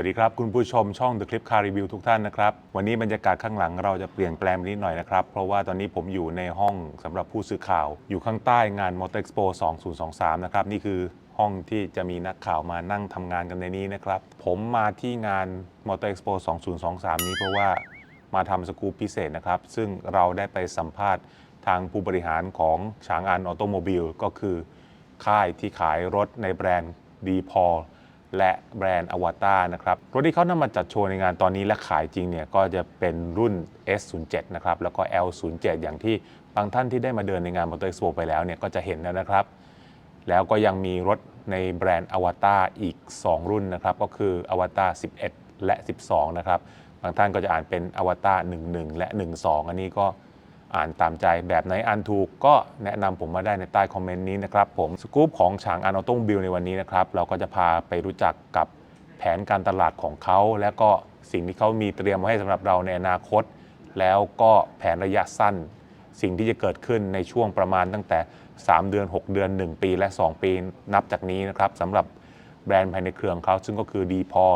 สวัสดีครับ คุณผู้ชมช่อง The Clip Car Review ทุกท่านนะครับ วันนี้บรรยากาศข้างหลังเราจะเปลี่ยนแปลงไปนิดหน่อยนะครับ เพราะว่าตอนนี้ผมอยู่ในห้องสำหรับผู้สื่อข่าว อยู่ข้างใต้งาน Motor Expo 2023 นะครับ นี่คือห้องที่จะมีนักข่าวมานั่งทำงานกันในนี้นะครับ ผมมาที่งาน Motor Expo 2023 นี้เพราะว่ามาทำสกู๊ปพิเศษนะครับ ซึ่งเราได้ไปสัมภาษณ์ทางผู้บริหารของฉางอันออโตโมบิลก็คือ ค่ายที่ขายรถในแบรนด์ดีพอ และแบรนด์อวตารนะครับรถที่เขานำมาจัดโชว์ในงานตอนนี้และขายจริงเนี่ยก็จะเป็นรุ่น S07 นะครับแล้วก็ L07 อย่างที่บางท่านที่ได้มาเดินในงาน Motor Expo ไปแล้วเนี่ยก็จะเห็นแล้วนะครับ แล้วก็ยังมีรถในแบรนด์อวตารอีก 2 รุ่นนะครับ ก็คืออวตาร11 และ 12 นะครับ บางท่านก็จะอ่านเป็นอวตาร11 และ 12 อันนี้ก็ อ่านตามใจแบบไหนอ่านถูกก็แนะนำผมมาได้ในใต้คอมเมนต์นี้นะครับผมสกู๊ปของฉางอันออโตมบิลในวันนี้นะครับเราก็จะพาไปรู้จักกับแผนการตลาดของเขา และก็สิ่งที่เขามีเตรียมไว้ให้สำหรับเราในอนาคต แล้วก็แผนระยะสั้น สิ่งที่จะเกิดขึ้นในช่วงประมาณตั้งแต่ 3 เดือน 6 เดือน 1 ปีและ 2 ปีนับจากนี้นะครับสำหรับแบรนด์ภายในเครือของเขาซึ่งก็คือ d p o l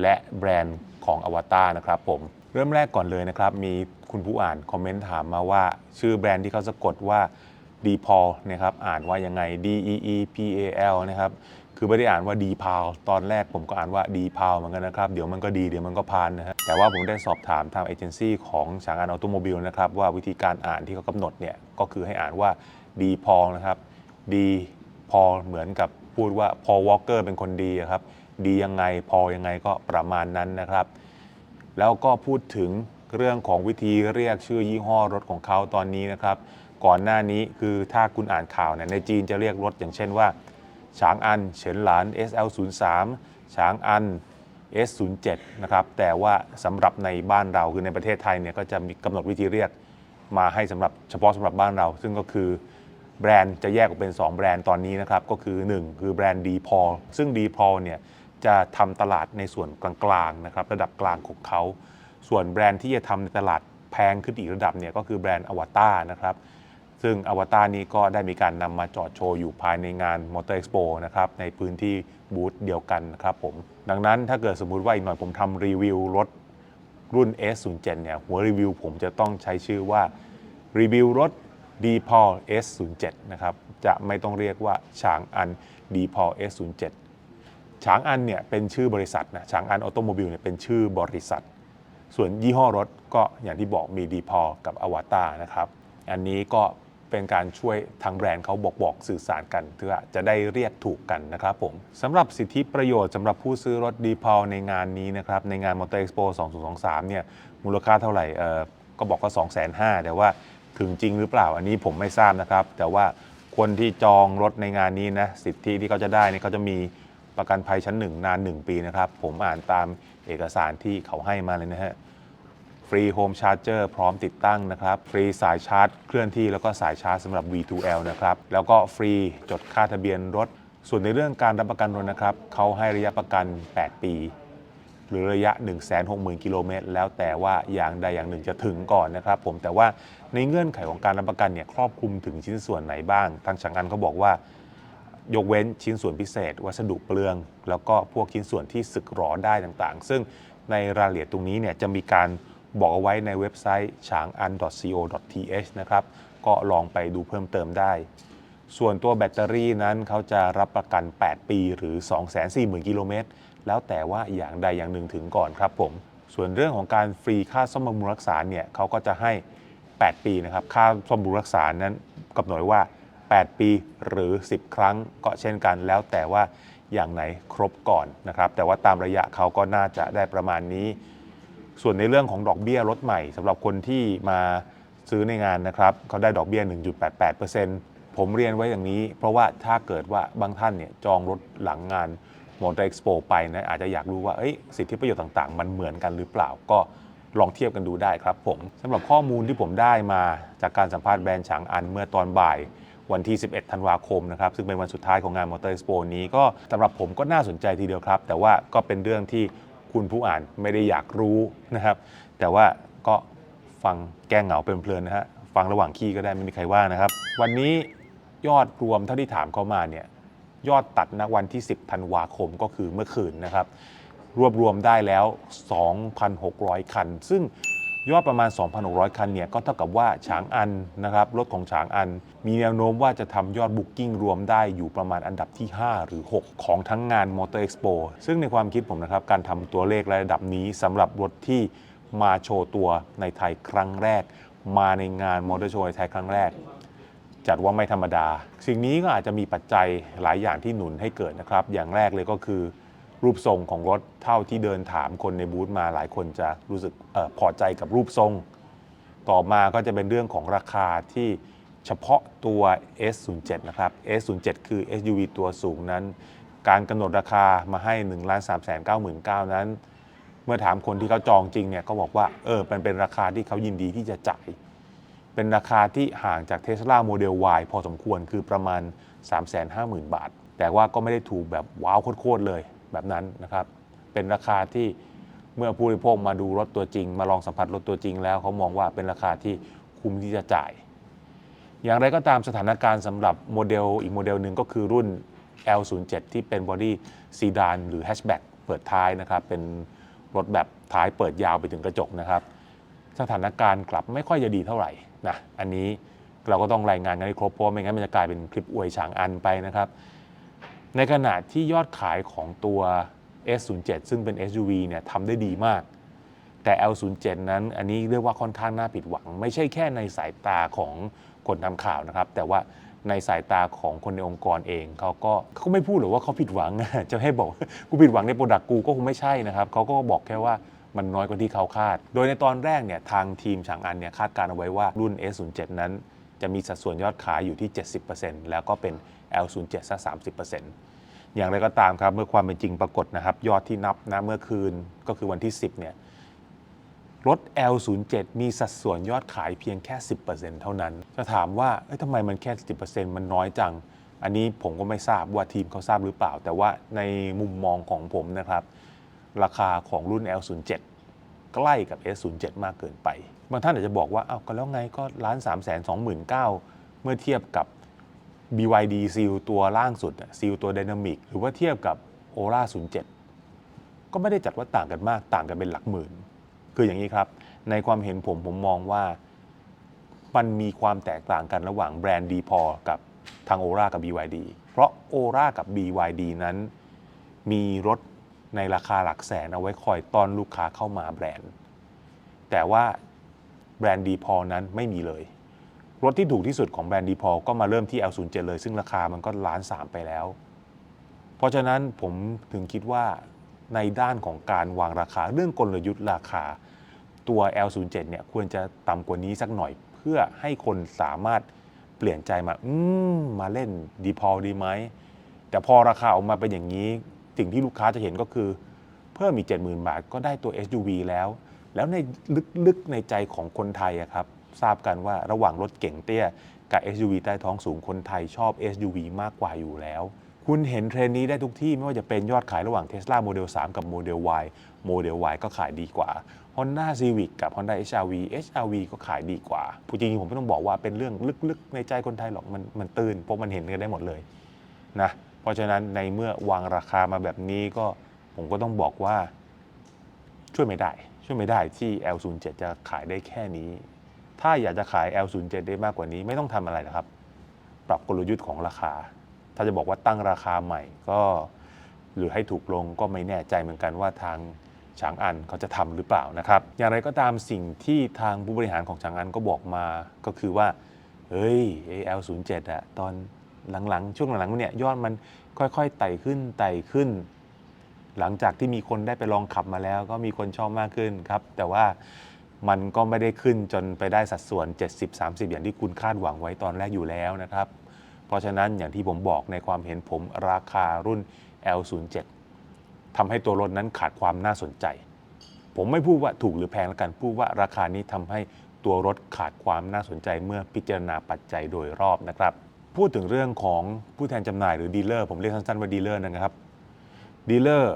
และแบรนด์ของอวตารนะครับผมเริ่มแรกก่อนเลยนะครับมี คุณผู้อ่านคอมเมนต์ถามมาว่า ชื่อแบรนด์ที่เขาสะกดว่า d p o l นะครับอ่านว่ายังไง D E E P A L นะครับคือไม่ได้อ่านว่า d p a l ตอนแรกผมก็อ่านว่า d p a l เหมือนกันนะครับ เดี๋ยวมันก็ดีเดี๋ยวมันก็พานนะฮะแต่ว่าผมได้สอบถามทางเอเจนซี่ของฉางอันออโตโมบิลนะครับ ว่าวิธีการอ่านที่เขากำหนดเนี่ย ก็คือให้อ่านว่า d p a l นะครับ D พอเหมือนกับพูดว่าพอวอลเกอร์เป็นคนดีอะครับ ดียังไงพอยังไงก็ประมาณนั้นนะครับ แล้วก็พูดถึง เรื่องของวิธีเรียกชื่อยี่ห้อรถของเขาตอนนี้นะครับ ก่อนหน้านี้คือถ้าคุณอ่านข่าวเนี่ยในจีนจะเรียกรถอย่างเช่นว่าฉางอันเฉินหลาน SL03 ฉางอัน S07 นะครับแต่ว่าสำหรับในบ้านเราคือในประเทศไทยเนี่ยก็จะมีกำหนดวิธีเรียกมาให้สำหรับเฉพาะสำหรับบ้านเรา ซึ่งก็คือแบรนด์จะแยกออกเป็น 2 แบรนด์ตอนนี้นะครับ ก็คือ 1 คือแบรนด์ d p o l ซึ่ง d p o l เนี่ยจะทำตลาดในส่วนกลางๆนะครับระดับกลางของเขา ส่วนแบรนด์ที่จะทำในตลาดแพงขึ้นอีกระดับเนี่ยก็คือแบรนด์อวตารนะครับ ซึ่งอวตารนี้ก็ได้มีการนำมาจอดโชว์อยู่ภายในงาน Motor Expo นะครับในพื้นที่บูธเดียวกันนะครับผม ดังนั้นถ้าเกิดสมมุติว่าอีกหน่อยผมทำรีวิวรถรุ่น S07 เนี่ยหัวรีวิวผมจะต้องใช้ชื่อว่ารีวิวรถ d p o l S07 นะครับจะไม่ต้องเรียกว่าฉางอัน d p o l S07 ฉางอันเนี่ยเป็นชื่อบริษัทนะฉางอันออโตโมบิลเนี่ยเป็นชื่อบริษัท ส่วนยี่ห้อรถก็อย่างที่บอกมีดีพอกับอวตารนะครับ อันนี้ก็เป็นการช่วยทางแบรนด์เขาบอกบอกสื่อสารกันเพื่อจะได้เรียกถูกกันนะครับผมสำหรับสิทธิประโยชน์สำหรับผู้ซื้อรถดีพอในงานนี้นะครับ ในงาน Motor Expo 2023 เนี่ยมูลค่าเท่าไหร่เออก็บอกว่า250,000แต่ว่าถึงจริงหรือเปล่าอันนี้ผมไม่ทราบนะครับ แต่ว่าคนที่จองรถในงานนี้นะสิทธิที่เขาจะได้เนี่ยเขาจะมีประกันภัยชั้นหนึ่งนาน 1 ปีนะครับ ผมอ่านตาม เอกสารที่เขาให้มาเลยนะฮะฟรีโฮมชาร์จเจอร์พร้อมติดตั้งนะครับ ฟรีสายชาร์จเคลื่อนที่แล้วก็สายชาร์จสำหรับ V2L นะครับ แล้วก็ฟรีจดค่าทะเบียนรถ ส่วนในเรื่องการรับประกันรถนะครับ เขาให้ระยะประกัน 8 ปี หรือระยะ 160,000 กิโลเมตร แล้วแต่ว่าอย่างใดอย่างหนึ่งจะถึงก่อนนะครับผมแต่ว่าในเงื่อนไขของการรับประกันเนี่ยครอบคลุมถึงชิ้นส่วนไหนบ้าง ทางช่างอันเขาบอกว่า ยกเว้นชิ้นส่วนพิเศษ วัสดุเปลือง แล้วก็พวกชิ้นส่วนที่สึกหรอได้ต่างๆ ซึ่งในรายละเอียดตรงนี้เนี่ยจะมีการบอกเอาไว้ในเว็บไซต์ฉางอัน .co.th นะครับ ก็ลองไปดูเพิ่มเติมได้ ส่วนตัวแบตเตอรี่นั้นเขาจะรับประกัน 8 ปีหรือ 240,000 กิโลเมตร แล้วแต่ว่าอย่างใดอย่างหนึ่งถึงก่อนครับผม ส่วนเรื่องของการฟรีค่าซ่อมบำรุงรักษาเนี่ยเขาก็จะให้ 8 ปีนะครับ ค่าซ่อมบำรุงรักษานั้นกำหนดไว้ว่า 8 ปีหรือ 10 ครั้งก็เช่นกัน แล้วแต่ว่าอย่างไหนครบก่อนนะครับ แต่ว่าตามระยะเขาก็น่าจะได้ประมาณนี้ ส่วนในเรื่องของดอกเบี้ยรถใหม่สำหรับคนที่มาซื้อในงานนะครับเขาได้ดอกเบี้ย 1.88%ผมเรียนไว้อย่างนี้ เพราะว่าถ้าเกิดว่าบางท่านเนี่ยจองรถหลังงานมอเตอร์เอ็กซ์โปไปนะอาจจะอยากรู้ว่าสิทธิประโยชน์ต่างๆ มันเหมือนกันหรือเปล่าก็ลองเทียบกันดูได้ครับผมสำหรับข้อมูลที่ผมได้มาจากการสัมภาษณ์แบรนด์ฉางอันเมื่อตอนบ่าย วันที่ 11 ธันวาคมนะครับซึ่งเป็นวันสุดท้ายของงานมอเตอร์ Expo นี้ก็สำหรับผมก็น่าสนใจทีเดียวครับ แต่ว่าก็เป็นเรื่องที่คุณผู้อ่านไม่ได้อยากรู้นะครับ แต่ว่าก็ฟังแก้เหงาเพลินๆนะฮะฟังระหว่างขี้ก็ได้ไม่มีใครว่านะครับ วันนี้ยอดรวมเท่าที่ถามเข้ามาเนี่ยยอดตัดณวันที่ 10 ธันวาคมก็คือเมื่อคืนนะครับ รวบรวมได้แล้ว 2,600 คัน ซึ่ง ยอดประมาณ 2,600 คันเนี่ยก็เท่ากับว่าฉางอันนะครับรถของฉางอัน มีแนวโน้มว่าจะทำยอดบุ๊กิ้งรวมได้อยู่ประมาณอันดับที่ 5 หรือ 6 ของทั้งงาน Motor Expo ซึ่งในความคิดผมนะครับการทำตัวเลขระดับนี้สำหรับรถที่มาโชว์ตัวในไทยครั้งแรก มาในงานมอเตอร์โชว์ในไทยครั้งแรก จัดว่าไม่ธรรมดา สิ่งนี้ก็อาจจะมีปัจจัยหลายอย่างที่หนุนให้เกิดนะครับ อย่างแรกเลยก็คือ รูปทรงของรถเท่าที่เดินถามคนในบูธมาหลายคนจะรู้สึกออพอใจกับรูปทรง ต่อมาก็จะเป็นเรื่องของราคาที่เฉพาะตัว S07 นะครับ S07 คือ SUV ตัวสูงนั้น การกำหนดราคามาให้ 1 3 9 9 0 0 0นั้น เมื่อถามคนที่เขาจองจริงเนี่ยก็บอกว่าเออมันเป็นราคาที่เขายินดีที่จะจ่าย เป็นราคาที่ห่างจาก Tesla Model Y พอสมควรคือประมาณ 350,000 บาท แต่ว่าก็ไม่ได้ถูกแบบว้าวโคตรๆเลย แบบนั้นนะครับ เป็นราคาที่เมื่อผู้บริโภคมาดูรถตัวจริง มาลองสัมผัสรถตัวจริงแล้วเขามองว่าเป็นราคาที่คุ้มที่จะจ่าย อย่างไรก็ตามสถานการณ์สำหรับโมเดลอีกโมเดลหนึ่งก็คือรุ่น L07 ที่เป็นบอดี้ซีดานหรือแฮชแบ็กเปิดท้ายนะครับ เป็นรถแบบท้ายเปิดยาวไปถึงกระจกนะครับ สถานการณ์กลับไม่ค่อยจะดีเท่าไหร่นะอันนี้เราก็ต้องรายงานกันให้ครบเพราะว่าไม่งั้นมันจะกลายเป็นคลิปอวยฉางอันไปนะครับ ในขณะที่ยอดขายของตัว S07 ซึ่งเป็น SUV เนี่ยทำได้ดีมาก แต่ L07 นั้นอันนี้เรียกว่าค่อนข้างน่าผิดหวัง ไม่ใช่แค่ในสายตาของคนทำข่าวนะครับ แต่ว่าในสายตาของคนในองค์กรเองเขาก็เขาไม่พูดหรือว่าเขาผิดหวัง จะให้บอกกูผิดหวังในโปรดักต์กูก็คงไม่ใช่นะครับเขาก็บอกแค่ว่ามันน้อยกว่าที่เขาคาด โดยในตอนแรกเนี่ยทางทีมฉางอันเนี่ยคาดการเอาไว้ว่ารุ่น S07 นั้น จะมีสัดส่วนยอดขายอยู่ที่ 70%แล้วก็เป็น L07 ซะ30%อย่างไรก็ตามครับ เมื่อความเป็นจริงปรากฏนะครับ ยอดที่นับนะเมื่อคืนก็คือวันที่ 10 เนี่ย รถ L07 มีสัดส่วนยอดขายเพียงแค่ 10%เท่านั้น จะถามว่าเอ้ยทำไมมันแค่ 10%มันน้อยจัง อันนี้ผมก็ไม่ทราบว่าทีมเขาทราบหรือเปล่า แต่ว่าในมุมมองของผมนะครับ ราคาของรุ่น L07 ใกล้กับ S07 มากเกินไป บางท่านอาจจะบอกว่า เอ้าก็แล้วไงก็ล้าน3 2 9 0 0 0 เมื่อเทียบกับ BYD Seal ตัวล่างสุดซีลตัว Dynamic หรือว่าเทียบกับ Aura 07 ก็ไม่ได้จัดว่าต่างกันมากต่างกันเป็นหลักหมื่น คืออย่างนี้ครับ ในความเห็นผมผมมองว่ามันมีความแตกต่างกันระหว่างแบรนด์ดีพอกับทาง Aura กับ BYD เพราะ Aura กับ BYD นั้น มีรถในราคาหลักแสนเอาไว้คอยต้อนลูกค้าเข้ามาแบรนด์ แต่ว่าแบรนด์ดีพอนั้นไม่มีเลย รถที่ถูกที่สุดของแบรนด์ดีพอก็มาเริ่มที่ L07 เลย ซึ่งราคามันก็ล้านสามไปแล้ว เพราะฉะนั้นผมถึงคิดว่าในด้านของการวางราคาเรื่องกลยุทธ์ราคาตัว L07 เนี่ยควรจะต่ำกว่านี้สักหน่อย เพื่อให้คนสามารถเปลี่ยนใจมาอืมมาเล่นดีพอดีไหม แต่พอราคาออกมาเป็นอย่างนี้ สิ่งที่ลูกค้าจะเห็นก็คือ เพิ่มอีก 70,000 บาทก็ได้ตัว SUV แล้ว แล้วในลึกๆในใจของคนไทยอะครับ ทราบกันว่าระหว่างรถเก่งเตี้ยกับ SUV ใต้ท้องสูงคนไทยชอบ SUV มากกว่าอยู่แล้ว คุณเห็นเทรนด์นี้ได้ทุกที่ไม่ว่าจะเป็นยอดขายระหว่าง Tesla Model 3 กับ Model Y Model Y ก็ขายดีกว่า Honda Civic กับ Honda HRV HRV ก็ขายดีกว่าพูดจริงผมไม่ต้องบอกว่าเป็นเรื่องลึกๆ ในใจคนไทยหรอกมันมันตื่นเพราะมันเห็นกันได้หมดเลยนะเพราะฉะนั้นในเมื่อวางราคามาแบบนี้ก็ผมก็ต้องบอกว่าช่วยไม่ได้ ช่วยไม่ได้ที่ L07 จะขายได้แค่นี้ ถ้าอยากจะขาย L07 ได้มากกว่านี้ไม่ต้องทำอะไรนะครับ ปรับกลยุทธ์ของราคา ถ้าจะบอกว่าตั้งราคาใหม่ก็หรือให้ถูกลงก็ไม่แน่ใจเหมือนกันว่าทางฉางอันเขาจะทำหรือเปล่านะครับ อย่างไรก็ตามสิ่งที่ทางผู้บริหารของฉางอันก็บอกมาก็คือว่า เฮ้ยไอ้ L07 อะตอนหลังๆ ช่วงหลังๆเนี่ยยอดมันค่อยๆไต่ขึ้นไต่ขึ้น หลังจากที่มีคนได้ไปลองขับมาแล้ว ก็มีคนชอบมากขึ้นครับ แต่ว่า มันก็ไม่ได้ขึ้นจนไปได้สัดส่วน 70-30 อย่างที่คุณคาดหวังไว้ตอนแรกอยู่แล้วนะครับ เพราะฉะนั้นอย่างที่ผมบอกในความเห็นผมราคารุ่น L07 ทำให้ตัวรถนั้นขาดความน่าสนใจ ผมไม่พูดว่าถูกหรือแพงแล้วกันพูดว่าราคานี้ทำให้ตัวรถขาดความน่าสนใจเมื่อพิจารณาปัจจัยโดยรอบนะครับ พูดถึงเรื่องของผู้แทนจำหน่ายหรือดีลเลอร์ผมเรียกสั้นๆว่าดีลเลอร์นะครับดีลเลอร์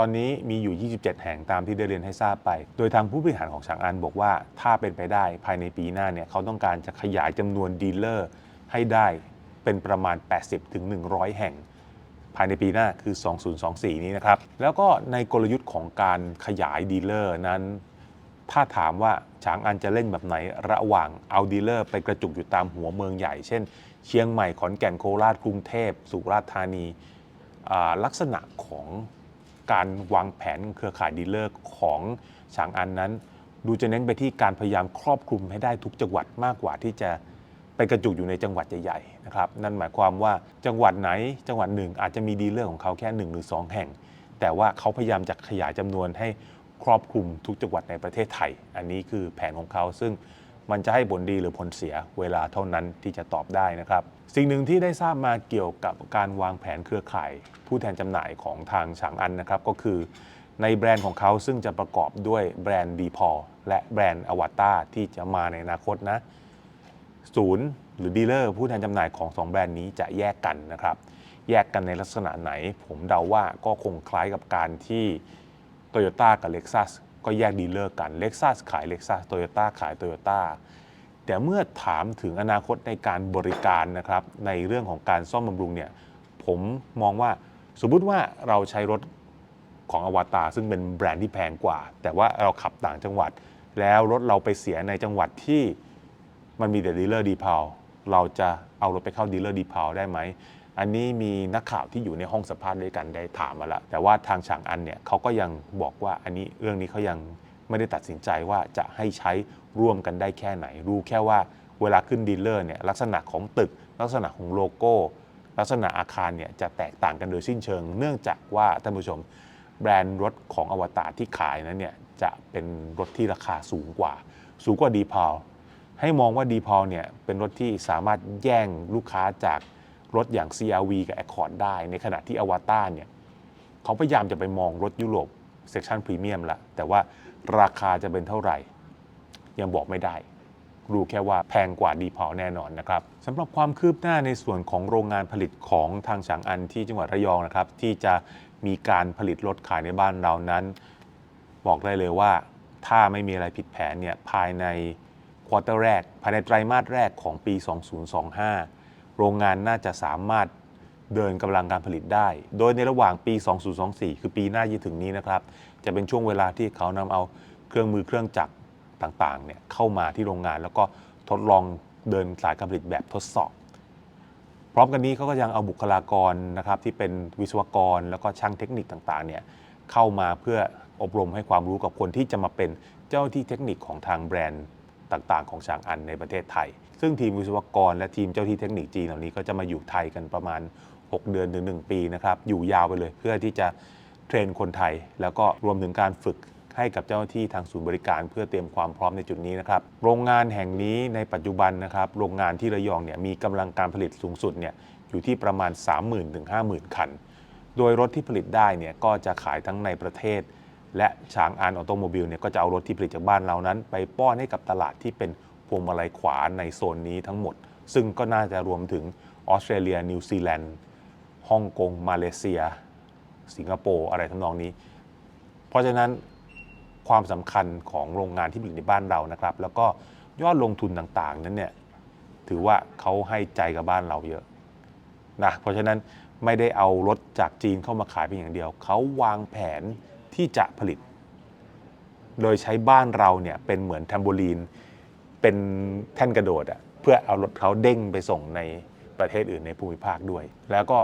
ตอนนี้มีอยู่ 27 แห่งตามที่ได้เรียนให้ทราบไป โดยทางผู้บริหารของฉางอันบอกว่า ถ้าเป็นไปได้ภายในปีหน้าเนี่ยเขาต้องการจะขยายจำนวนดีลเลอร์ให้ได้เป็นประมาณ 80-100 แห่ง ภายในปีหน้าคือ 2024 นี้นะครับ แล้วก็ในกลยุทธ์ของการขยายดีลเลอร์นั้น ถ้าถามว่าฉางอันจะเล่นแบบไหนระหว่างเอาดีลเลอร์ไปกระจุกอยู่ตามหัวเมืองใหญ่ เช่น เชียงใหม่ขอนแก่นโคราชกรุงเทพสุราษฎร์ธานีลักษณะของ การวางแผนเครือข่ายดีลเลอร์ของฉางอันนั้น ดูจะเน้นไปที่การพยายามครอบคลุมให้ได้ทุกจังหวัดมากกว่าที่จะไปกระจุกอยู่ในจังหวัดใหญ่ๆนะครับนั่นหมายความว่าจังหวัดไหนจังหวัดหนึ่งอาจจะมีดีลเลอร์ของเขาแค่1หรือ2 แห่ง แต่ว่าเขาพยายามจะขยายจำนวนให้ครอบคลุมทุกจังหวัดในประเทศไทย อันนี้คือแผนของเขาซึ่ง มันจะให้ผลดีหรือผลเสียเวลาเท่านั้นที่จะตอบได้นะครับ สิ่งหนึ่งที่ได้ทราบมาเกี่ยวกับการวางแผนเครือข่าย ผู้แทนจำหน่ายของทางฉางอันนะครับก็คือ ในแบรนด์ของเขาซึ่งจะประกอบด้วยแบรนด์ดีพอและแบรนด์อวตารที่จะมาในอนาคตนะศูนย์หรือดีลเลอร์ผู้แทนจำหน่ายของ 2 แบรนด์นี้จะแยกกันนะครับ แยกกันในลักษณะไหน ผมเดาว่าก็คงคล้ายกับการที่ Toyota กับ Lexus ก็แยกดีลเลอร์กัน Lexus ขาย Lexus Toyota ขาย Toyota แต่เมื่อถามถึงอนาคตในการบริการนะครับในเรื่องของการซ่อมบำรุงเนี่ยผมมองว่าสมมุติว่าเราใช้รถของอวตารซึ่งเป็นแบรนด์ที่แพงกว่า แต่ว่าเราขับต่างจังหวัด แล้วรถเราไปเสียในจังหวัดที่มันมีแต่ดีลเลอร์ดีพาวเราจะเอารถไปเข้าดีลเลอร์ดีพาวได้ไหม อันนี้มีนักข่าวที่อยู่ในห้องสัมภาษณ์ด้วยกันได้ถามมาแล้วแต่ว่าทางฉางอันเนี่ยเขาก็ยังบอกว่าอันนี้เรื่องนี้เขายังไม่ได้ตัดสินใจว่าจะให้ใช้ร่วมกันได้แค่ไหน รู้แค่ว่าเวลาขึ้นดีลเลอร์เนี่ยลักษณะของตึก ลักษณะของโลโก้ ลักษณะอาคารเนี่ยจะแตกต่างกันโดยสิ้นเชิง เนื่องจากว่าท่านผู้ชมแบรนด์รถของอวตารที่ขายนั้นเนี่ยจะเป็นรถที่ราคาสูงกว่า สูงกว่าดีพาวให้มองว่า d p a l เนี่ยเป็นรถที่สามารถแย่งลูกค้าจาก รถอย่าง CRV กับ Accord ได้ ในขณะที่ Avatar เนี่ยเขาพยายามจะไปมองรถยุโรปเซ c ชันพรีเมียมละแต่ว่าราคาจะเป็นเท่าไหร่ ยังบอกไม่ได้ รู้แค่ว่าแพงกว่า d p a l แน่นอนนะครับสำหรับความคืบหน้าในส่วนของโรงงานผลิตของทางฉางอันที่จังหวัดระยองนะครับ ที่จะมีการผลิตรถขายในบ้านเรานั้น บอกได้เลยว่าถ้าไม่มีอะไรผิดแผนเนี่ยภายในควอเตอร์แรก ภายในไตรมาสแรกของปี 2025 โรงงานน่าจะสามารถเดินกำลังการผลิตได้ โดยในระหว่างปี 2024 คือปีหน้าที่ถึงนี้นะครับ จะเป็นช่วงเวลาที่เขานำเอาเครื่องมือเครื่องจักรต่างๆเนี่ยเข้ามาที่โรงงาน แล้วก็ทดลองเดินสายการผลิตแบบทดสอบ พร้อมกันนี้เขาก็ยังเอาบุคลากรนะครับที่เป็นวิศวกรแล้วก็ช่างเทคนิคต่างๆเนี่ยเข้ามาเพื่ออบรมให้ความรู้กับคนที่จะมาเป็นเจ้าที่เทคนิคของทางแบรนด์ต่างๆ ของฉางอันในประเทศไทย ซึ่งทีมวิศวกร และทีมเจ้าที่เทคนิคจีนเหล่านี้ก็จะมาอยู่ไทยกันประมาณ 6 เดือนถึง 1 ปีนะครับอยู่ยาวไปเลยเพื่อที่จะเทรนคนไทย แล้วก็รวมถึงการฝึกให้กับเจ้าหน้าที่ทางศูนย์บริการเพื่อเตรียมความพร้อมในจุดนี้นะครับ โรงงานแห่งนี้ในปัจจุบันนะครับ โรงงานที่ระยองเนี่ยมีกำลังการผลิตสูงสุดเนี่ยอยู่ที่ประมาณ 30,000ถึง50,000 คัน โดยรถที่ผลิตได้เนี่ยก็จะขายทั้งในประเทศ และช้างอานออโตโมบิลเนี่ยก็จะเอารถที่ผลิตจากบ้านเรานั้น ไปป้อนให้กับตลาดที่เป็น พวงมาลัยขวาในโซนนี้ทั้งหมด ซึ่งก็น่าจะรวมถึงออสเตรเลีย นิวซีแลนด์ฮ่องกง มาเลเซีย สิงคโปร์อะไรทำนองนี้ เพราะฉะนั้นความสำคัญของโรงงานที่ผลิตในบ้านเรานะครับ แล้วก็ยอดลงทุนต่างๆ นั้นเนี่ยถือว่าเขาให้ใจกับบ้านเราเยอะนะเพราะฉะนั้นไม่ได้เอารถจากจีนเข้ามาขายเพียงอย่างเดียว เขาวางแผนที่จะผลิต โดยใช้บ้านเราเนี่ยเป็นเหมือนแทมโบลีน เป็นแท่นกระโดดอะเพื่อเอารถเขาเด้งไปส่งในประเทศอื่นในภูมิภาคด้วย แล้วก็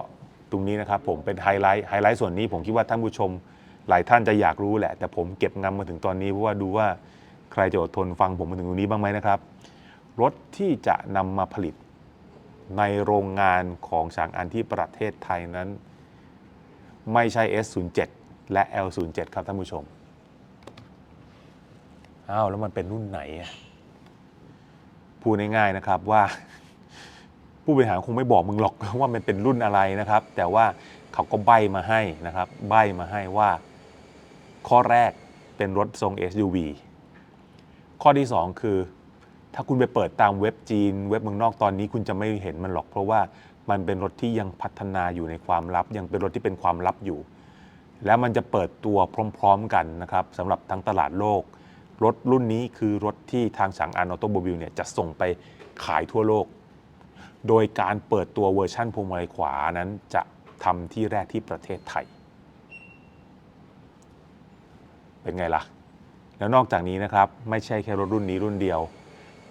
ตรงนี้นะครับผมเป็นไฮไลท์ไฮไลท์ส่วนนี้ผมคิดว่าท่านผู้ชมหลายท่านจะอยากรู้แหละ แต่ผมเก็บงำมาถึงตอนนี้เพราะว่าดูว่าใครจะอดทนฟังผมมาถึงตรงนี้บ้างไหมนะครับ รถที่จะนำมาผลิตในโรงงานของฉางอันที่ประเทศไทยนั้น ไม่ใช่ S07 และ L07 ครับท่านผู้ชมอ้าวแล้วมันเป็นรุ่นไหนอะ พูดง่ายๆนะครับว่า ผู้บริหารคงไม่บอกมึงหรอกว่ามันเป็นรุ่นอะไรนะครับ แต่ว่าเขาก็ใบมาให้นะครับ ใบมาให้ว่า ข้อแรกเป็นรถทรง SUV ข้อที่ 2 คือ ถ้าคุณไปเปิดตามเว็บจีน เว็บเมืองนอกตอนนี้คุณจะไม่เห็นมันหรอก เพราะว่ามันเป็นรถที่ยังพัฒนาอยู่ในความลับ ยังเป็นรถที่เป็นความลับอยู่ แล้วมันจะเปิดตัวพร้อม ๆ กันนะครับสำหรับทั้งตลาดโลก รถรุ่นนี้คือรถที่ทางฉางอันออโตโมบิลเนี่ยจะส่งไปขายทั่วโลก โดยการเปิดตัวเวอร์ชั่นพวงมาลัยขวานั้นจะทำที่แรกที่ประเทศไทย เป็นไงล่ะ แล้วนอกจากนี้นะครับ ไม่ใช่แค่รถรุ่นนี้รุ่นเดียว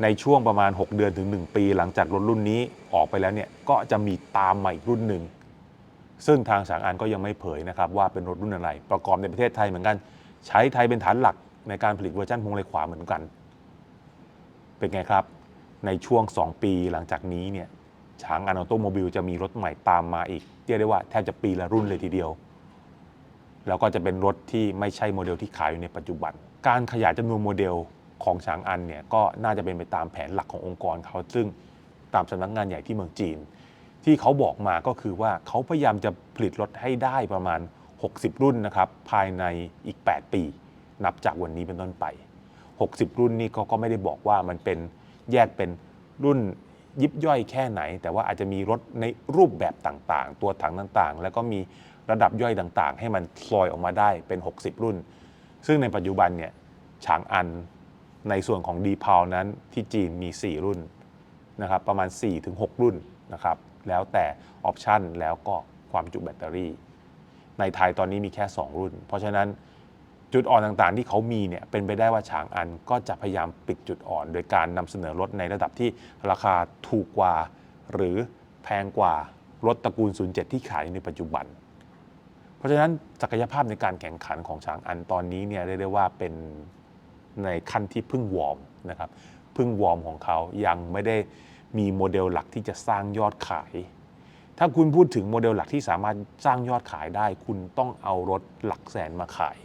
ในช่วงประมาณ 6 เดือนถึง 1 ปี หลังจากรถรุ่นนี้ออกไปแล้วเนี่ยก็จะมีตามมาอีกรุ่นหนึ่ง ซึ่งทางสางอันก็ยังไม่เผยนะครับว่าเป็นรถรุ่นอะไร ประกอบในประเทศไทยเหมือนกัน ใช้ไทยเป็นฐานหลัก ในการผลิตเวอร์ชันพวงมาลัยขวาเหมือนกัน เป็นไงครับ ในช่วง 2 ปีหลังจากนี้เนี่ยช้างอันอโตโมบิลจะมีรถใหม่ตามมาอีกเรียกได้ว่าแทบจะปีละรุ่นเลยทีเดียว แล้วก็จะเป็นรถที่ไม่ใช่โมเดลที่ขายอยู่ในปัจจุบัน การขยายจำนวนโมเดลของฉางอันเนี่ยก็น่าจะเป็นไปตามแผนหลักขององค์กรเขาซึ่งตามสำนักงานใหญ่ที่เมืองจีน ที่เขาบอกมาก็คือว่าเขาพยายามจะผลิตรถให้ได้ประมาณ 60 รุ่นนะครับภายในอีก 8 ปี นับจากวันนี้เป็นต้นไป 60 รุ่นนี่ก็ก็ไม่ได้บอกว่ามันเป็นแยกเป็นรุ่นยิบย่อยแค่ไหน แต่ว่าอาจจะมีรถในรูปแบบต่างๆ ตัวถังต่างๆ แล้วก็มีระดับย่อยต่างๆ ให้มันคลอยออกมาได้เป็น 60 รุ่น ซึ่งในปัจจุบันเนี่ยฉางอันในส่วนของดีพาวนั้นที่จีนมี 4 รุ่นนะครับประมาณ 4-6 รุ่นนะครับแล้วแต่ออปชันแล้วก็ความจุแบตเตอรี่ ในไทยตอนนี้มีแค่ 2 รุ่น เพราะฉะนั้น จุดอ่อนต่างๆ ที่เขามีเนี่ยเป็นไปได้ว่าฉางอันก็จะพยายามปิดจุดอ่อน โดยการนำเสนอรถในระดับที่ราคาถูกกว่า หรือแพงกว่ารถตระกูล 07 ที่ขายในปัจจุบัน เพราะฉะนั้นศักยภาพในการแข่งขันของฉางอันตอนนี้เนี่ยเรียกได้ว่าเป็นในขั้นที่พิ่งวอร์มนะครับพิ่งวอร์มของเขายังไม่ได้มีโมเดลหลักที่จะสร้างยอดขาย ถ้าคุณพูดถึงโมเดลหลักที่สามารถสร้างยอดขายได้ คุณต้องเอารถหลักแสนมาขาย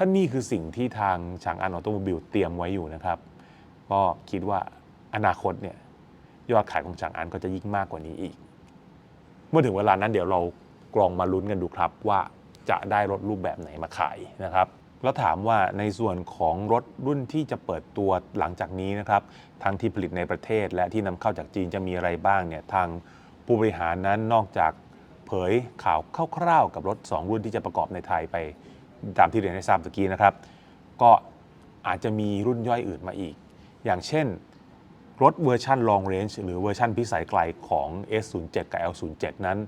ถ้านี่คือสิ่งที่ทางฉางอันออโตโมบิลเตรียมไว้อยู่นะครับ ก็คิดว่าอนาคตเนี่ยยอดขายของฉางอันก็จะยิ่งมากกว่านี้อีก เมื่อถึงเวลานั้นเดี๋ยวเรากรองมาลุ้นกันดูครับว่าจะได้รถรูปแบบไหนมาขายนะครับแล้วถามว่าในส่วนของรถรุ่นที่จะเปิดตัวหลังจากนี้นะครับทั้งที่ผลิตในประเทศและที่นำเข้าจากจีนจะมีอะไรบ้างเนี่ยทางผู้บริหารนั้นนอกจากเผยข่าวคร่าวๆกับรถ 2 รุ่นที่จะประกอบในไทยไป ตามที่เรียนให้ทราบตะกี้นะครับ ก็อาจจะมีรุ่นย่อยอื่นมาอีก อย่างเช่น รถเวอร์ชัน long range หรือเวอร์ชันพิสัยไกลของ S07 กับ L07 นั้น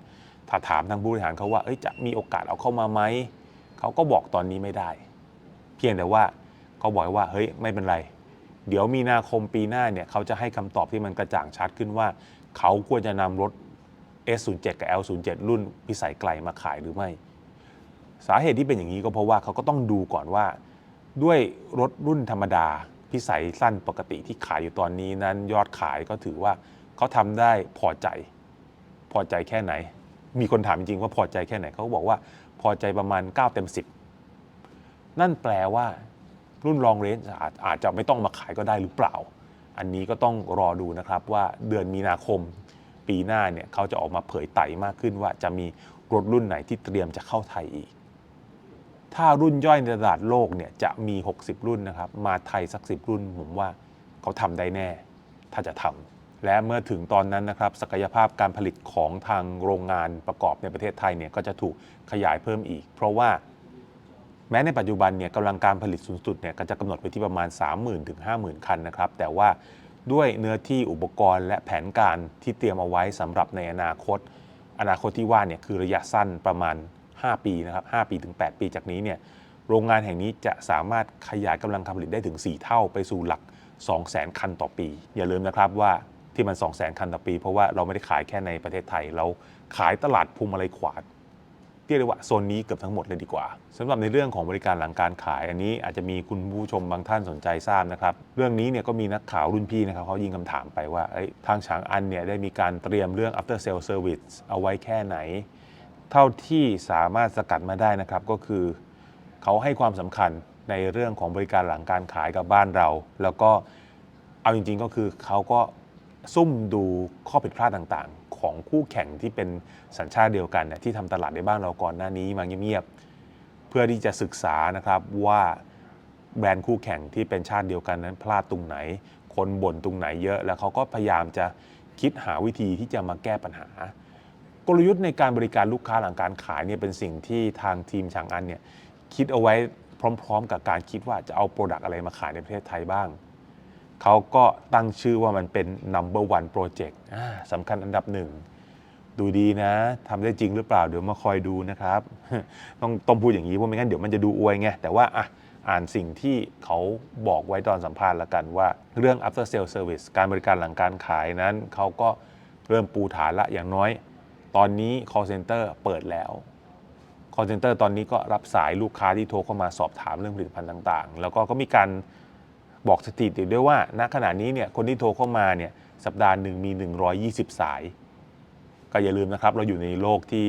ถ้าถามทางผู้บริหารเขาว่าจะมีโอกาสเอาเข้ามาไหม เขาก็บอกตอนนี้ไม่ได้ เพียงแต่ว่าเขาบอกว่าเฮ้ยไม่เป็นไร เดี๋ยวมีนาคมปีหน้าเนี่ยเขาจะให้คำตอบที่มันกระจ่างชัดขึ้นว่า เขาควรจะนำรถ S07 กับ L07 รุ่นพิสัยไกลมาขายหรือไม่ สาเหตุที่เป็นอย่างนี้ก็เพราะว่าเขาก็ต้องดูก่อนว่า ด้วยรถรุ่นธรรมดาพิสัยสั้นปกติที่ขายอยู่ตอนนี้นั้นยอดขายก็ถือว่าเขาทำได้พอใจ พอใจแค่ไหน มีคนถามจริงๆว่าพอใจแค่ไหนเขาบอกว่าพอใจประมาณ 9 เต็ม 10 นั่นแปลว่า รุ่น long range อาจอาจจะไม่ต้องมาขายก็ได้หรือเปล่า อันนี้ก็ต้องรอดูนะครับว่าเดือนมีนาคมปีหน้าเนี่ยเขาจะออกมาเผยไต่มากขึ้นว่าจะมีรถรุ่นไหนที่เตรียมจะเข้าไทยอีก ถ้ารุ่นย่อยในตลาดโลกเนี่ยจะมี 60 รุ่นนะครับ มาไทยสัก 10 รุ่น ผมว่าเขาทำได้แน่ ถ้าจะทำและเมื่อถึงตอนนั้นนะครับศักยภาพการผลิตของทางโรงงานประกอบในประเทศไทยเนี่ยก็จะถูกขยายเพิ่มอีก เพราะว่าแม้ในปัจจุบันเนี่ยกำลังการผลิตสูงสุดเนี่ยก็จะกำหนดไว้ที่ประมาณ 30,000ถึง50,000 คันนะครับ แต่ว่าด้วยเนื้อที่อุปกรณ์และแผนการที่เตรียมเอาไว้สำหรับในอนาคต อนาคตที่ว่าเนี่ยคือระยะสั้นประมาณ 5 ปีนะครับ5ปีถึง 8 ปีจากนี้เนี่ยโรงงานแห่งนี้จะสามารถขยายกำลังการผลิตได้ถึง 4 เท่าไปสู่หลัก 200,000 คันต่อปี อย่าลืมนะครับว่าที่มัน 200,000 คันต่อปี เพราะว่าเราไม่ได้ขายแค่ในประเทศไทย เราขายตลาดภูมิอะไรขวาดเรียกได้ว่าโซนนี้เกือบทั้งหมดเลยดีกว่าสำหรับในเรื่องของบริการหลังการขาย อันนี้อาจจะมีคุณผู้ชมบางท่านสนใจทราบนะครับ เรื่องนี้เนี่ยก็มีนักข่าวรุ่นพี่นะครับเขายิงคำถามไปว่าทางฉางอันเนี่ยได้มีการเตรียมเรื่อง after sale service เอาไว้แค่ไหน เท่าที่สามารถสกัดมาได้นะครับก็คือ เขาให้ความสำคัญในเรื่องของบริการหลังการขายกับบ้านเรา แล้วก็เอาจริงๆก็คือเขาก็ซุ่มดูข้อผิดพลาดต่างๆ ของคู่แข่งที่เป็นสัญชาติเดียวกันเนี่ยที่ทำตลาดในบ้านเราก่อนหน้านี้มาเงียบๆเพื่อที่จะศึกษานะครับว่าแบรนด์คู่แข่งที่เป็นชาติเดียวกันนั้นพลาดตรงไหน คนบ่นตรงไหนเยอะ แล้วเขาก็พยายามจะคิดหาวิธีที่จะมาแก้ปัญหา กลยุทธ์ในการบริการลูกค้าหลังการขายเนี่ยเป็นสิ่งที่ทางทีมชางอันเนี่ยคิดเอาไว้พร้อม ๆ กับการคิดว่าจะเอาโปรดักต์อะไรมาขายในประเทศไทยบ้าง เขาก็ตั้งชื่อว่ามันเป็น number one project สำคัญอันดับหนึ่ง ดูดีนะทำได้จริงหรือเปล่า เดี๋ยวมาคอยดูนะครับ ต้องต้องพูดอย่างนี้เพราะไม่งั้นเดี๋ยวมันจะดูอวยไง แต่ว่าอะอ่านสิ่งที่เขาบอกไว้ตอนสัมภาษณ์ละกันว่า เรื่อง after sale service การบริการหลังการขายนั้น เขาก็เริ่มปูฐานละอย่างน้อย ตอนนี้ call center เปิดแล้ว call center ตอนนี้ก็รับสายลูกค้าที่โทรเข้ามาสอบถามเรื่องผลิตภัณฑ์ต่างๆ แล้วก็ก็มีการบอกสถิติด้วยว่าณขณะนี้เนี่ยคนที่โทรเข้ามาเนี่ยสัปดาห์หนึ่งมี 120 สาย ก็อย่าลืมนะครับ เราอยู่ในโลกที่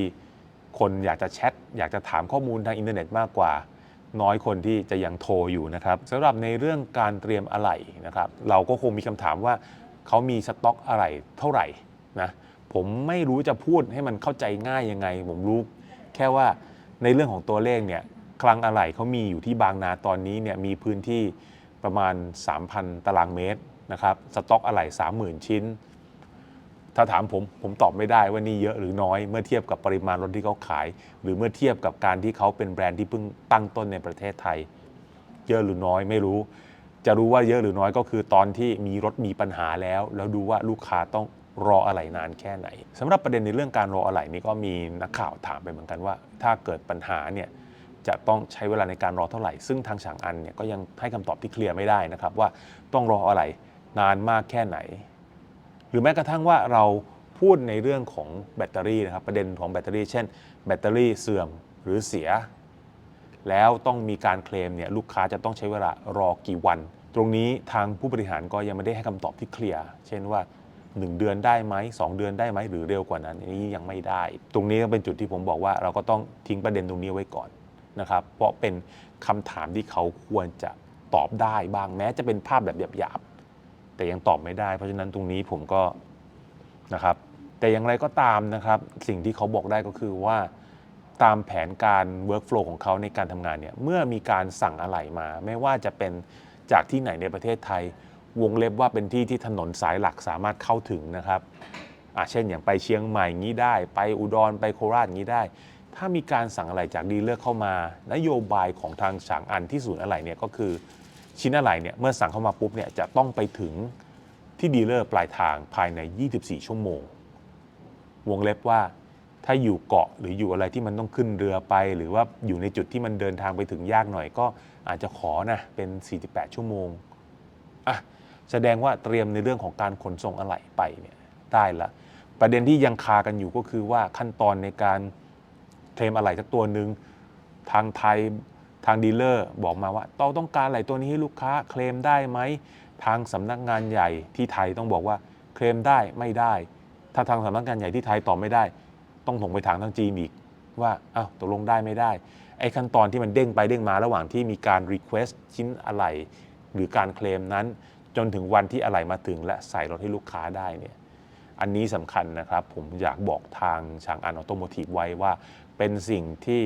คนอยากจะแชทอยากจะถามข้อมูลทางอินเทอร์เน็ตมากกว่า น้อยคนที่จะยังโทรอยู่นะครับสำหรับในเรื่องการเตรียมอะไหล่นะครับ เราก็คงมีคำถามว่าเขามีสต็อกอะไหล่เท่าไหร่นะ ผมไม่รู้จะพูดให้มันเข้าใจง่ายยังไง ผมรู้แค่ว่าในเรื่องของตัวเลขเนี่ยคลังอะไหล่เขามีอยู่ที่บางนาตอนนี้เนี่ยมีพื้นที่ประมาณ 3,000 ตารางเมตรนะครับสต็อกอะไหล่30,000 ชิ้น ถ้าถามผมผมตอบไม่ได้ว่านี่เยอะหรือน้อยเมื่อเทียบกับปริมาณรถที่เขาขาย หรือเมื่อเทียบกับการที่เขาเป็นแบรนด์ที่เพิ่งตั้งต้นในประเทศไทย เยอะหรือน้อยไม่รู้ จะรู้ว่าเยอะหรือน้อยก็คือตอนที่มีรถมีปัญหาแล้ว แล้วดูว่าลูกค้าต้อง รออะไหล่นานแค่ไหนสำหรับประเด็นในเรื่องการรออะไหล่นี้ก็มีนักข่าวถามไปเหมือนกันว่า ถ้าเกิดปัญหาเนี่ยจะต้องใช้เวลาในการรอเท่าไหร่ ซึ่งทางฉางอันเนี่ยก็ยังให้คำตอบที่เคลียร์ไม่ได้นะครับว่าต้องรออะไหล่นานมากแค่ไหน หรือแม้กระทั่งว่าเราพูดในเรื่องของแบตเตอรี่นะครับประเด็นของแบตเตอรี่ เช่น แบตเตอรี่เสื่อมหรือเสีย แล้วต้องมีการเคลมเนี่ยลูกค้าจะต้องใช้เวลารอกี่วัน ตรงนี้ทางผู้บริหารก็ยังไม่ได้ให้คำตอบที่เคลียร์เช่นว่า 1 เดือนได้ไหม2 เดือนได้ไหมหรือเร็วกว่านั้นอันนี้ยังไม่ได้ ตรงนี้ก็เป็นจุดที่ผมบอกว่าเราก็ต้องทิ้งประเด็นตรงนี้ไว้ก่อนนะครับ เพราะเป็นคำถามที่เขาควรจะตอบได้บ้างแม้จะเป็นภาพแบบหยาบๆแต่ยังตอบไม่ได้ เพราะฉะนั้นตรงนี้ผมก็นะครับ แต่อย่างไรก็ตามนะครับ สิ่งที่เขาบอกได้ก็คือว่าตามแผนการ workflow ของเขาในการทำงานเนี่ยเมื่อมีการสั่งอะไหล่มา ไม่ว่าจะเป็นจากที่ไหนในประเทศไทย วงเล็บว่าเป็นที่ที่ถนนสายหลักสามารถเข้าถึงนะครับเช่นอย่างไปเชียงใหม่งี้ได้ ไปอุดรไปโคราชงี้ได้ ถ้ามีการสั่งอะไหล่จากดีลเลอร์เข้ามา นโยบายของทางฉางอันที่ศูนย์อะไหล่เนี่ยก็คือชิ้นอะไหล่เนี่ยเมื่อสั่งเข้ามาปุ๊บเนี่ยจะต้องไปถึงที่ดีลเลอร์ปลายทางภายใน 24 ชั่วโมง วงเล็บว่าถ้าอยู่เกาะหรืออยู่อะไรที่มันต้องขึ้นเรือไป หรือว่าอยู่ในจุดที่มันเดินทางไปถึงยากหน่อยก็อาจจะขอนะเป็น 48 ชั่วโมงอะ แสดงว่าเตรียมในเรื่องของการขนส่งอะไหล่ไปเนี่ยได้ละประเด็นที่ยังคากันอยู่ก็คือว่าขั้นตอนในการเคลมอะไหล่สักตัวหนึ่งทางไทยทางดีลเลอร์บอกมาว่าเราต้องการอะไหล่ตัวนี้ให้ลูกค้าเคลมได้ไหมทางสำนักงานใหญ่ที่ไทยต้องบอกว่าเคลมได้ไม่ได้ ถ้าทางสำนักงานใหญ่ที่ไทยตอบไม่ได้ ต้องส่งไปทางทางจีนอีกว่าอ้าวตกลงได้ไม่ได้ไอ้ขั้นตอนที่มันเด้งไปเด้งมาระหว่างที่มีการ Request ชิ้นอะไหล่หรือการเคลมนั้น จนถึงวันที่อะไหล่มาถึงและใส่รถให้ลูกค้าได้เนี่ยอันนี้สำคัญนะครับผมอยากบอกทางชางอันออโตโมทีฟไว้ว่าเป็นสิ่งที่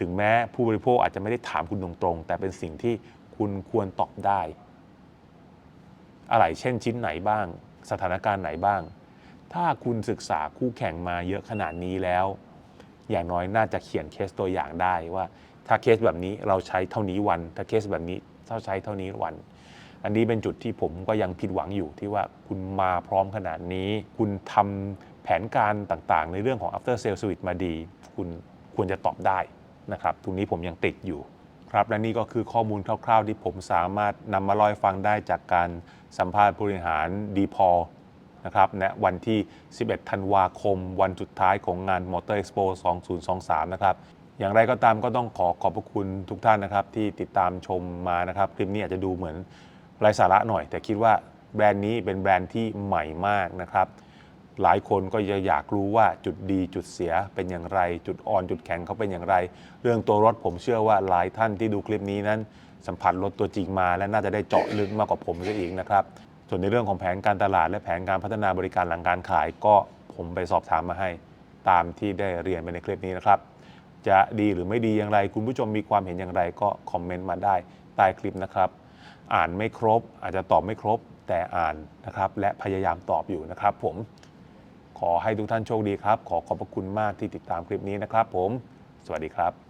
ถึงแม้ผู้บริโภคอาจจะไม่ได้ถามคุณตรงๆ แต่เป็นสิ่งที่คุณควรตอบได้ อะไรเช่นชิ้นไหนบ้าง สถานการณ์ไหนบ้าง ถ้าคุณศึกษาคู่แข่งมาเยอะขนาดนี้แล้ว อย่างน้อยน่าจะเขียนเคสตัวอย่างได้ว่า ถ้าเคสแบบนี้เราใช้เท่านี้วัน ถ้าเคสแบบนี้เราใช้เท่านี้วัน อันนี้เป็นจุดที่ผมก็ยังผิดหวังอยู่ที่ว่าคุณมาพร้อมขนาดนี้ คุณทำแผนการต่างๆ ในเรื่องของ after sale service มาดี คุณควรจะตอบได้นะครับตรงนี้ผมยังติดอยู่ครับและนี่ก็คือข้อมูลคร่าวๆ ที่ผมสามารถนำมาล่าให้ฟังได้จากการสัมภาษณ์ผู้บริหารดีพอนะครับณวันที่ 11 ธันวาคม วันสุดท้ายของงาน Motor Expo 2023 นะครับ อย่างไรก็ตามก็ต้องขอขอบพระคุณทุกท่านนะครับ ที่ติดตามชมมานะครับ คลิปนี้อาจจะดูเหมือน ไร้สาระหน่อย แต่คิดว่าแบรนด์นี้เป็นแบรนด์ที่ใหม่มากนะครับ หลายคนก็จะอยากรู้ว่าจุดดีจุดเสียเป็นอย่างไร จุดอ่อนจุดแข็งเขาเป็นอย่างไร เรื่องตัวรถผมเชื่อว่าหลายท่านที่ดูคลิปนี้นั้น สัมผัสรถตัวจริงมา และน่าจะได้เจาะลึกมากกว่าผมซะอีกนะครับส่วนในเรื่องของแผนการตลาดและแผนการพัฒนาบริการหลังการขายก็ผมไปสอบถามมาให้ ตามที่ได้เรียนไปในคลิปนี้นะครับ จะดีหรือไม่ดีอย่างไร คุณผู้ชมมีความเห็นอย่างไรก็คอมเมนต์มาได้ใต้คลิปนะครับ อ่านไม่ครบ อาจจะตอบไม่ครบ แต่อ่านนะครับ และพยายามตอบอยู่นะครับ ผมขอให้ทุกท่านโชคดีครับ ขอขอบพระคุณมากที่ติดตามคลิปนี้นะครับ ผม สวัสดีครับ